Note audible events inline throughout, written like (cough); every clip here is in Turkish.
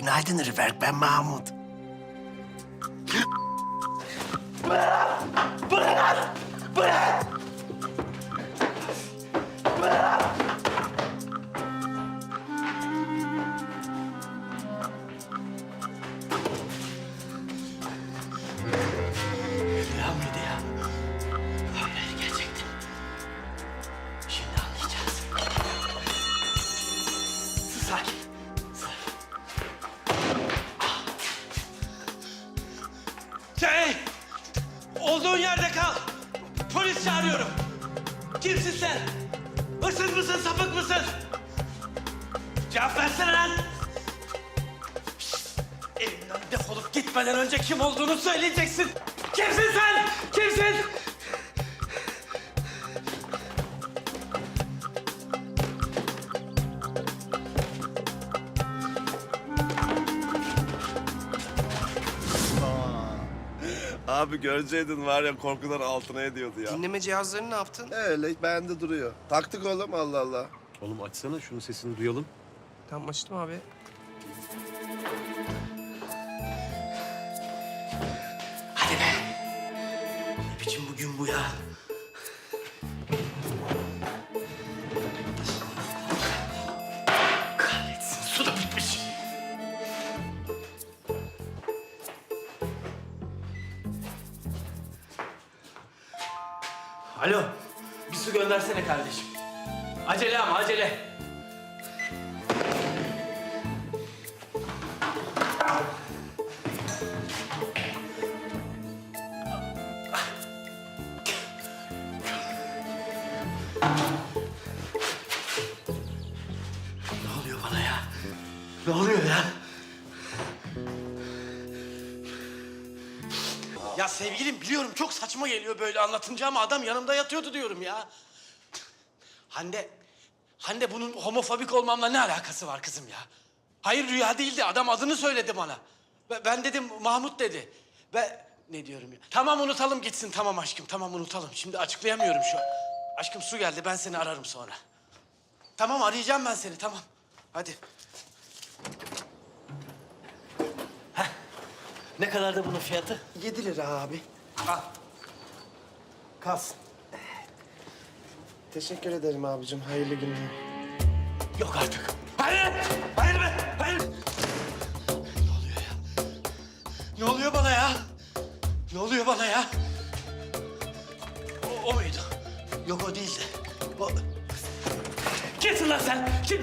Günaydın Ürberk, ben Mahmut. Polis çağırıyorum. Kimsin sen? Hırsız mısın, sapık mısın? Cevap versene lan. Şşt! Evinden defolup gitmeden önce kim olduğunu söyleyeceksin. Kimsin sen? Kimsin? Abi görseydin var ya korkudan altına ediyordu ya. Dinleme cihazlarını ne yaptın? Öyle bende duruyor. Taktık oğlum Allah Allah. Oğlum açsana şunun sesini duyalım. Tamam açtım abi. Hadi be. Ne biçim bugün bu ya? Göndersene kardeşim. Acele ama acele. Ne oluyor bana ya? Ne oluyor ya? Ya sevgilim biliyorum çok saçma geliyor böyle anlatınca ama adam yanımda yatıyordu diyorum ya. Hande, Hande bunun homofobik olmamla ne alakası var kızım ya? Hayır rüya değildi adam adını söyledi bana. Be- Ben dedim Mahmut dedi. Ve ne diyorum ya? Tamam unutalım gitsin tamam aşkım tamam unutalım. Şimdi açıklayamıyorum şu an. Aşkım su geldi ben seni ararım sonra. Tamam arayacağım ben seni tamam. Hadi. Heh. Ne kadar da bunun fiyatı? 7 lira abi. Al. Kalsın. Teşekkür ederim abicim. Hayırlı günler. Yok artık. Hayır! Hayır be! Hayır! Ne oluyor ya? Ne oluyor bana ya? Ne oluyor bana ya? O, o muydu? Yok o değildi. O... Kimsin lan sen? Kim?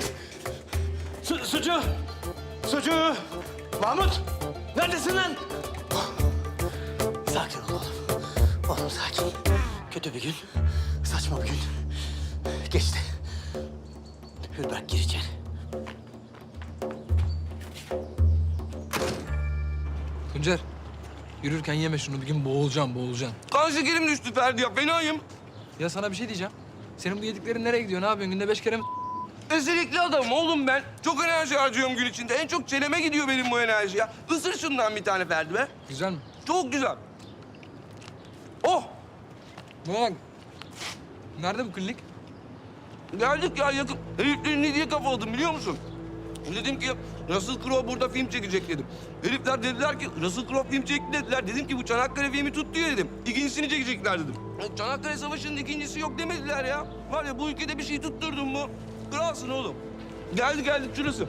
Su, sucu! Sucu! Mahmut! Neredesin lan? Sakin ol oğlum. Oğlum sakin. Kötü bir gün, saçma bir gün. Geçti. Hürberk gir içeri. Tuncer, yürürken yeme şunu. Bir gün boğulacaksın, boğulacaksın. Kan şekerim düştü Ferdi ya. Fenayım. Ya sana bir şey diyeceğim. Senin bu yediklerin nereye gidiyor? Ne yapıyorsun? Günde beş kere mi? Eserikli adamım oğlum ben. Çok enerji harcıyorum gün içinde. En çok çeneme gidiyor benim bu enerji ya. Isır şundan bir tane Ferdi be. Güzel mi? Çok güzel. Oh! Bak. Nerede bu klinik? Geldik ya yakın. Heriflerin ne diye kafaladım biliyor musun? Dedim ki Russell Crowe burada film çekecek dedim. Herifler dediler ki Russell Crowe film çekti dediler. Dedim ki bu Çanakkale filmi tuttu ya dedim. İkincisini çekecekler dedim. E, Çanakkale Savaşı'nın ikincisi yok demediler ya. Var ya bu ülkede bir şey tutturdun mu? Kralsın oğlum. Geldi geldik şurası.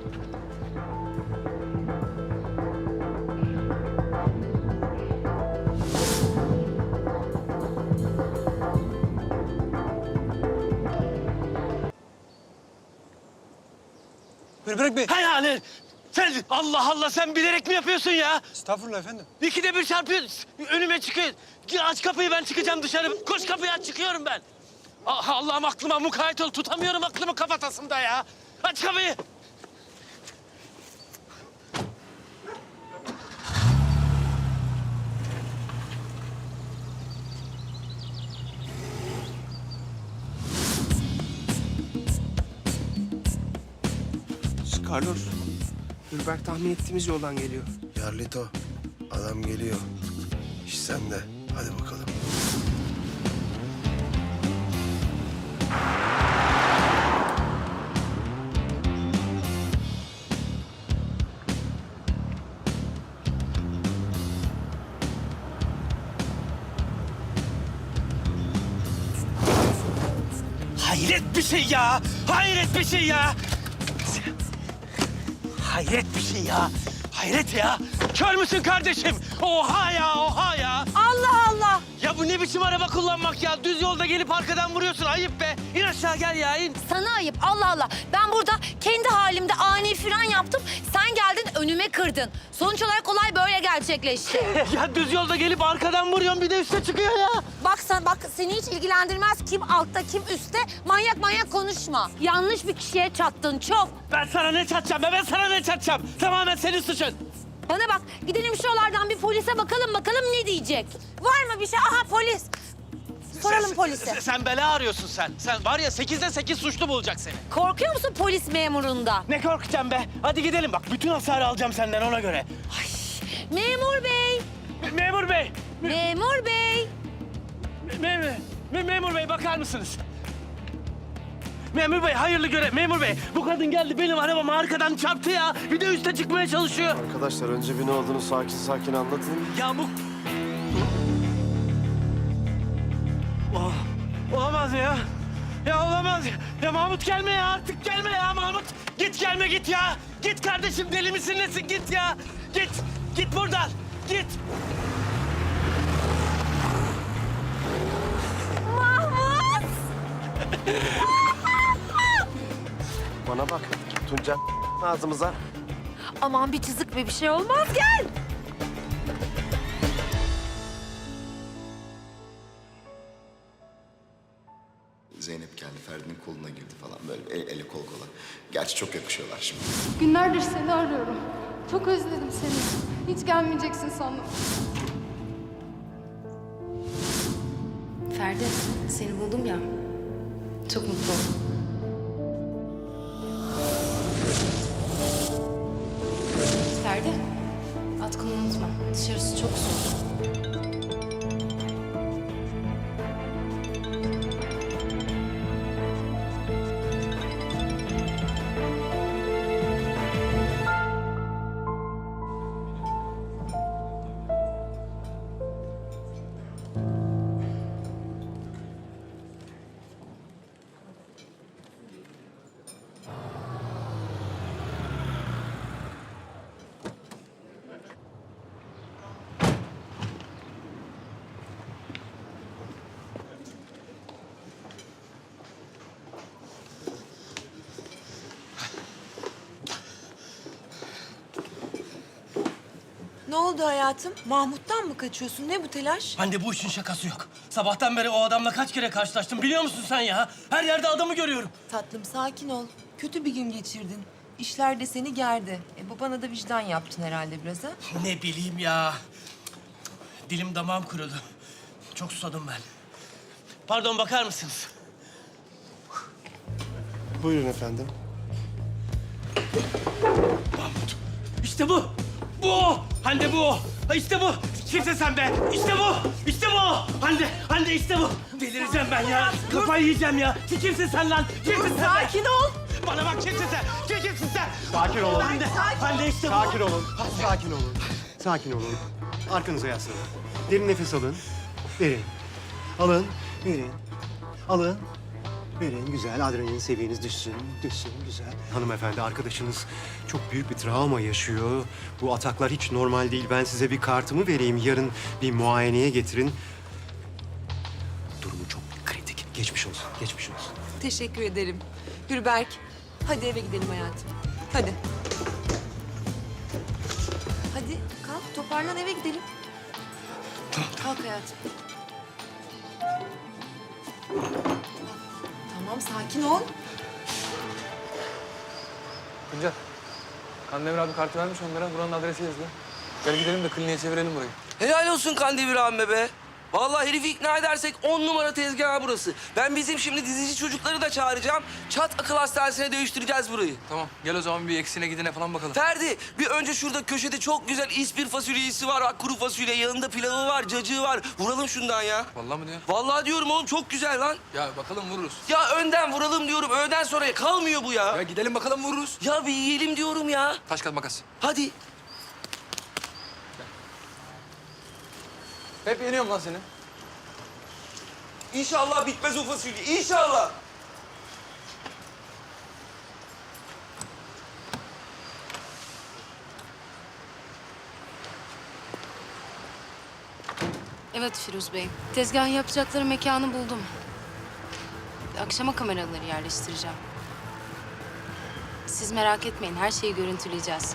Bırak Bey. Hay yani sen Allah Allah sen bilerek mi yapıyorsun ya? Estağfurullah efendim. İkide bir çarpıyor önüme çıkıyor. Aç kapıyı ben çıkacağım dışarı. Koş kapıyı aç çıkıyorum ben. Ah, Allah'ım aklıma mukayyet ol. Tutamıyorum aklımı kafatasında ya. Aç kapıyı. Carlos, Ürberk tahmin ettiğimiz yoldan geliyor. Yarlito, adam geliyor. İş sende. Hadi bakalım. Hayret bir şey ya! Hayret bir şey ya! Hayret bir şey ya. Hayret ya. Kör müsün kardeşim? Oha ya, oha ya. Allah Allah. Ya bu ne biçim araba kullanmak ya? Düz yolda gelip arkadan vuruyorsun. Ayıp be. İn aşağı gel ya, in. Sana ayıp Allah Allah. Ben burada kendi halimde ani fren yaptım. Sen geldin önüme kırdın. Sonuç olarak olay böyle gerçekleşti. (laughs) ya düz yolda gelip arkadan vuruyorsun bir de üste çıkıyor ya. bak sen bak seni hiç ilgilendirmez kim altta kim üstte. Manyak manyak konuşma. Yanlış bir kişiye çattın çok. Ben sana ne çatacağım be? Ben sana ne çatacağım? Tamamen senin suçun. Bana bak gidelim şuralardan bir polise bakalım bakalım ne diyecek. Var mı bir şey? Aha polis. Soralım Sen- polise. Sen, sen bela arıyorsun sen. Sen var ya sekizde sekiz suçlu bulacak seni. Korkuyor musun polis memurunda? Ne korkacağım be? Hadi gidelim bak. Bütün hasarı alacağım senden ona göre. Memur bey. Me- Memur bey. Memur bey. Memur, me- memur bey bakar mısınız? Memur bey hayırlı görev. Memur bey bu kadın geldi benim arabama arkadan çarptı ya. Bir de üste çıkmaya çalışıyor. Arkadaşlar önce bir ne olduğunu sakin sakin anlatın. Ya bu... Oh, olamaz ya. Ya olamaz ya. Ya Mahmut gelme ya artık gelme ya Mahmut. Git gelme git ya. Git kardeşim deli misin nesin git ya. Git. Git buradan. Git. Mahmut. Bana bak Tunca ağzımıza. Aman bir çizik ve bir şey olmaz gel. Zeynep geldi, Ferdi'nin koluna girdi falan böyle el, ele kol kola. Gerçi çok yakışıyorlar şimdi. Günlerdir seni arıyorum. Çok özledim seni. Hiç gelmeyeceksin sandım. Ferdi, seni buldum ya. Çok mutlu oldum. Ferdi, atkını unutma. Dışarısı çok soğuk. Ne oldu hayatım? Mahmut'tan mı kaçıyorsun? Ne bu telaş? Hande bu işin şakası yok. Sabahtan beri o adamla kaç kere karşılaştım biliyor musun sen ya? Her yerde adamı görüyorum. Tatlım sakin ol. Kötü bir gün geçirdin. İşler de seni gerdi. E babana da vicdan yaptın herhalde biraz ha? (laughs) Ne bileyim ya. Dilim damağım kurudu. Çok susadım ben. Pardon bakar mısınız? Buyurun efendim. Mahmut. İşte bu. Bu o. Hande bu o. Ha, İşte bu. Kimse sen be. İşte bu. İşte bu. o. Hande. Hande işte bu. Delireceğim ben ya. Kafayı yiyeceğim ya. Kimsin sen lan? Kimsin sen be? Sakin ol. Bana bak kimsin sen? Kim kimsin sen? Sakin olun. Hande. Hande işte bu. Sakin olun. Sakin olun. Sakin olun. Arkanıza yaslanın. Derin nefes alın. Verin. Alın. Verin. Alın. Verin. Güzel. Adrenalin seviyeniz düşsün. Düşsün. Güzel. Hanımefendi arkadaşınız çok büyük bir travma yaşıyor. Bu ataklar hiç normal değil. Ben size bir kartımı vereyim. Yarın bir muayeneye getirin. Durumu çok kritik. Geçmiş olsun. Geçmiş olsun. Teşekkür ederim. Gülberk, hadi eve gidelim hayatım. Hadi. Hadi kalk toparlan eve gidelim. Kalk hayatım. Tamam sakin ol. Tuncer. Kandemir abi kartı vermiş onlara. Buranın adresi yazılı. Gel gidelim de kliniğe çevirelim burayı. Helal olsun Kandemir abime be. Vallahi herifi ikna edersek on numara tezgah burası. Ben bizim şimdi dizici çocukları da çağıracağım. Çat akıl hastanesine değiştireceğiz burayı. Tamam gel o zaman bir eksine gidine falan bakalım. Ferdi bir önce şurada köşede çok güzel ispir fasulyesi var. Bak kuru fasulye yanında pilavı var, cacığı var. Vuralım şundan ya. Vallahi mı diyor? Vallahi diyorum oğlum çok güzel lan. Ya bakalım vururuz. Ya önden vuralım diyorum. Öğleden sonraya kalmıyor bu ya. Ya gidelim bakalım vururuz. Ya bir yiyelim diyorum ya. Taş kağıt makas. Hadi. Hep yeniyorum lan seni. İnşallah bitmez o fasulye. İnşallah. Evet Firuz Bey. Tezgah yapacakları mekanı buldum. Akşama kameraları yerleştireceğim. Siz merak etmeyin, her şeyi görüntüleyeceğiz.